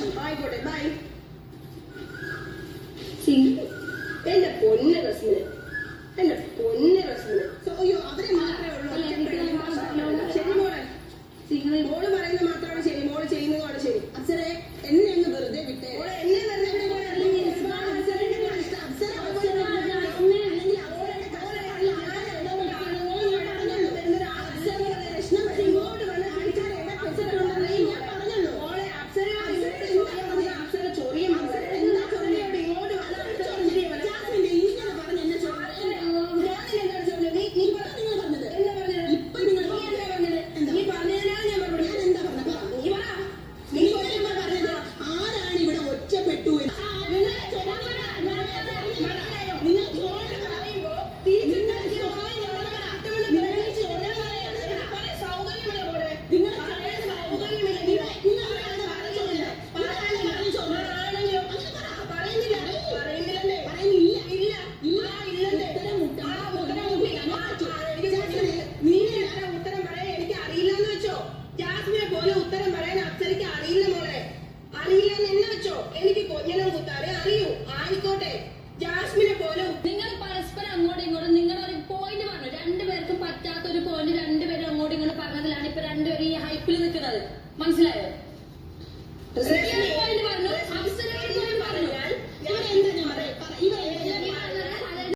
Tension ആയിക്കോട്ടെ by എന്റെ പൊന്ന റസ്മിന് പോലെ ഉത്തരം പറയാൻ അപ്സരയ്ക്ക് അറിയില്ല മോളെ. അറിയില്ല എന്ന് വെച്ചോ? എനിക്ക് കൊഞ്ഞനം കുത്താറേ. അറിയൂ. ആയിക്കോട്ടെ. ജാസ്മിനെ പോലെ നിങ്ങൾ പരസ്പരം അങ്ങോട്ടും ഇങ്ങോട്ടും നിങ്ങൾ ഒരു പോയിന്റ് പറഞ്ഞു. രണ്ടുപേർക്കും പറ്റാത്ത ഒരു പോയിന്റ് രണ്ടുപേരും അങ്ങോട്ടും ഇങ്ങോട്ടും പറഞ്ഞതിലാണ് ഇപ്പൊ രണ്ടുപേരും ഈ ഹൈപ്പിൽ നിൽക്കുന്നത്. മനസ്സിലായോ?